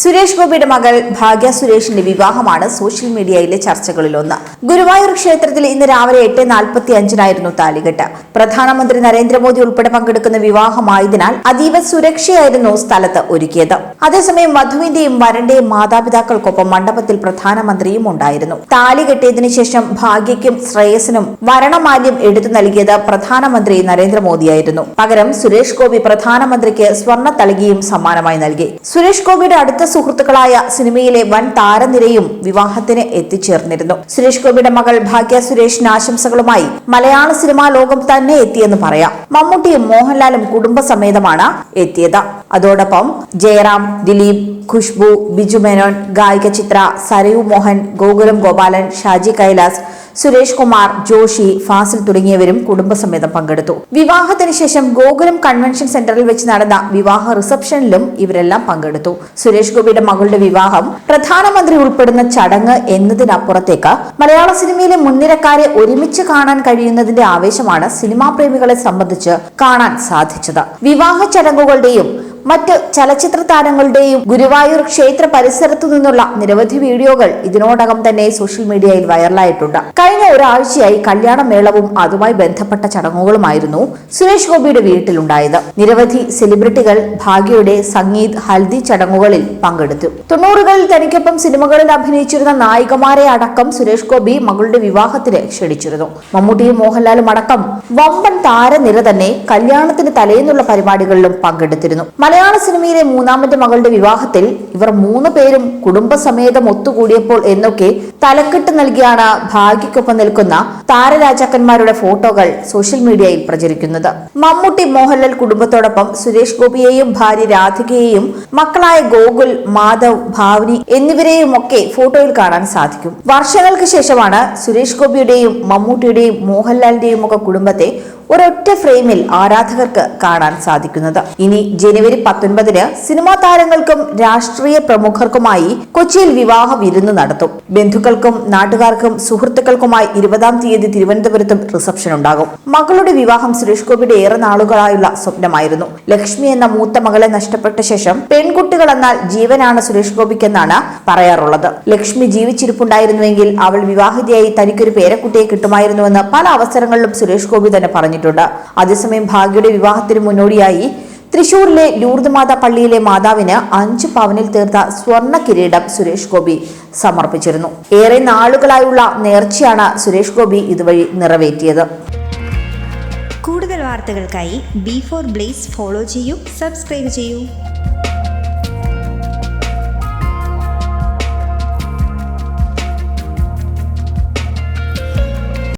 സുരേഷ് ഗോപിയുടെ മകൾ ഭാഗ്യ സുരേഷിന്റെ വിവാഹമാണ് സോഷ്യൽ മീഡിയയിലെ ചർച്ചകളിലൊന്ന്. ഗുരുവായൂർ ക്ഷേത്രത്തിൽ ഇന്ന് രാവിലെ എട്ട് നാൽപ്പത്തി അഞ്ചിനായിരുന്നു താലികെട്ട്. പ്രധാനമന്ത്രി നരേന്ദ്രമോദി ഉൾപ്പെടെ പങ്കെടുക്കുന്ന വിവാഹമായതിനാൽ അതീവ സുരക്ഷയായിരുന്നു സ്ഥലത്ത് ഒരുക്കിയത്. അതേസമയം വധുവിന്റെയും വരന്റെയും മാതാപിതാക്കൾക്കൊപ്പം മണ്ഡപത്തിൽ പ്രധാനമന്ത്രിയും ഉണ്ടായിരുന്നു. താലി കെട്ടിയതിനു ശേഷം ഭാഗ്യയ്ക്കും ശ്രേയസിനും വരണമാല്യം എടുത്തു നൽകിയത് പ്രധാനമന്ത്രി നരേന്ദ്രമോദിയായിരുന്നു. പകരം സുരേഷ് ഗോപി പ്രധാനമന്ത്രിക്ക് സ്വർണ തളികയും സമ്മാനമായി നൽകി. സുരേഷ് ഗോപിയുടെ അടുത്ത സുഹൃത്തുക്കളായ സിനിമയിലെ വൻ താരനിരയും വിവാഹത്തിന് എത്തിച്ചേർന്നിരുന്നു. സുരേഷ് ഗോപിയുടെ മകൾ ഭാഗ്യ സുരേഷിന് ആശംസകളുമായി മലയാള സിനിമാ ലോകം തന്നെ എത്തിയെന്ന് പറയാം. മമ്മൂട്ടിയും മോഹൻലാലും കുടുംബസമേതമാണ് എത്തിയത്. അതോടൊപ്പം ജയറാം ദിലീപ് ഖുഷ്ബു ബിജു മേനോൻ ഗായിക ചിത്ര സരയു മോഹൻ ഗോകുലം ഗോപാലൻ ഷാജി കൈലാസ് സുരേഷ് കുമാർ ജോഷി ഫാസിൽ തുടങ്ങിയവരും കുടുംബസമേതം പങ്കെടുത്തു. വിവാഹത്തിന് ശേഷം ഗോകുലം കൺവെൻഷൻ സെന്ററിൽ വെച്ച് നടന്ന വിവാഹ റിസപ്ഷനിലും ഇവരെല്ലാം പങ്കെടുത്തു. സുരേഷ് ഗോപിയുടെ മകളുടെ വിവാഹം പ്രധാനമന്ത്രി ഉൾപ്പെടുന്ന ചടങ്ങ് എന്നതിനപ്പുറത്തേക്ക് മലയാള സിനിമയിലെ മുൻനിരക്കാരെ ഒരുമിച്ച് കാണാൻ കഴിയുന്നതിന്റെ ആവേശമാണ് സിനിമാ പ്രേമികളെ സംബന്ധിച്ച് കാണാൻ സാധിച്ചത്. വിവാഹ ചടങ്ങുകളുടെയും മറ്റ് ചലച്ചിത്ര താരങ്ങളുടെയും ഗുരുവായൂർ ക്ഷേത്ര പരിസരത്തു നിന്നുള്ള നിരവധി വീഡിയോകൾ ഇതിനോടകം തന്നെ സോഷ്യൽ മീഡിയയിൽ വൈറലായിട്ടുണ്ട്. കഴിഞ്ഞ ഒരാഴ്ചയായി കല്യാണമേളവും അതുമായി ബന്ധപ്പെട്ട ചടങ്ങുകളുമായിരുന്നു സുരേഷ് ഗോപിയുടെ വീട്ടിലുണ്ടായത്. നിരവധി സെലിബ്രിറ്റികൾ ഭാഗ്യയുടെ സംഗീത് ഹൽദി ചടങ്ങുകളിൽ പങ്കെടുത്തു. തൊണ്ണൂറുകളിൽ തനിക്കൊപ്പം സിനിമകളിൽ അഭിനയിച്ചിരുന്ന നായികമാരെ അടക്കം സുരേഷ് ഗോപി മകളുടെ വിവാഹത്തിന് ക്ഷണിച്ചിരുന്നു. മമ്മൂട്ടിയും മോഹൻലാലും അടക്കം വമ്പൻ താരനിര തന്നെ കല്യാണത്തിന് തലേന്നുള്ള പരിപാടികളിലും പങ്കെടുത്തിരുന്നു. മലയാള സിനിമയിലെ മൂന്നാമത്തെ മകളുടെ വിവാഹത്തിൽ ഇവർ മൂന്ന് പേരും കുടുംബസമേതം ഒത്തുകൂടിയപ്പോൾ എന്നൊക്കെ തലക്കെട്ട് നൽകിയാണ് ഭാഗ്യക്കൊപ്പം നിൽക്കുന്ന താരരാജാക്കന്മാരുടെ ഫോട്ടോകൾ സോഷ്യൽ മീഡിയയിൽ പ്രചരിക്കുന്നത്. മമ്മൂട്ടി മോഹൻലാൽ കുടുംബത്തോടൊപ്പം സുരേഷ് ഗോപിയെയും ഭാര്യ രാധികയെയും മക്കളായ ഗോകുൽ മാധവ് ഭാവനി എന്നിവരെയും ഒക്കെ ഫോട്ടോയിൽ കാണാൻ സാധിക്കും. വർഷങ്ങൾക്ക് ശേഷമാണ് സുരേഷ് ഗോപിയുടെയും മമ്മൂട്ടിയുടെയും മോഹൻലാലിന്റെയും ഒക്കെ കുടുംബത്തെ ഒരൊറ്റ ഫ്രെയിമിൽ ആരാധകർക്ക് കാണാൻ സാധിക്കുന്നത്. ഇനി ജനുവരി പത്തൊൻപതിന് സിനിമാ താരങ്ങൾക്കും രാഷ്ട്രീയ പ്രമുഖർക്കുമായി കൊച്ചിയിൽ വിവാഹ വിരുന്ന് നടത്തും. ബന്ധുക്കൾക്കും നാട്ടുകാർക്കും സുഹൃത്തുക്കൾക്കുമായി ഇരുപതാം തീയതി തിരുവനന്തപുരത്തും റിസപ്ഷൻ ഉണ്ടാകും. മകളുടെ വിവാഹം സുരേഷ് ഗോപിയുടെ ഏറെ നാളുകളായുള്ള സ്വപ്നമായിരുന്നു. ലക്ഷ്മി എന്ന മൂത്ത മകളെ നഷ്ടപ്പെട്ട ശേഷം പെൺകുട്ടികൾ എന്നാൽ ജീവനാണ് സുരേഷ് ഗോപിക്കെന്നാണ് പറയാറുള്ളത്. ലക്ഷ്മി ജീവിച്ചിരിപ്പുണ്ടായിരുന്നുവെങ്കിൽ അവൾ വിവാഹിതയായി തനിക്കൊരു പേരക്കുട്ടിയെ കിട്ടുമായിരുന്നുവെന്ന് പല അവസരങ്ങളിലും സുരേഷ് ഗോപി തന്നെ പറഞ്ഞിട്ടുണ്ട്. അതേസമയം ഭാഗ്യയുടെ വിവാഹത്തിന് മുന്നോടിയായി തൃശൂരിലെ ലൂർദ്മാത പള്ളിയിലെ മാതാവിന് അഞ്ച് പവനിൽ തീർത്ത സ്വർണ കിരീടം സുരേഷ് ഗോപി സമർപ്പിച്ചിരുന്നു. ഏറെ നാളുകളായുള്ള നേർച്ചയാണ് സുരേഷ് ഗോപി ഇതുവഴി നിറവേറ്റിയത്. കൂടുതൽ വാർത്തകൾക്കായി ബി ഫോർ ബ്ലേസ് ഫോളോ ചെയ്യൂ സബ്സ്ക്രൈബ് ചെയ്യൂ.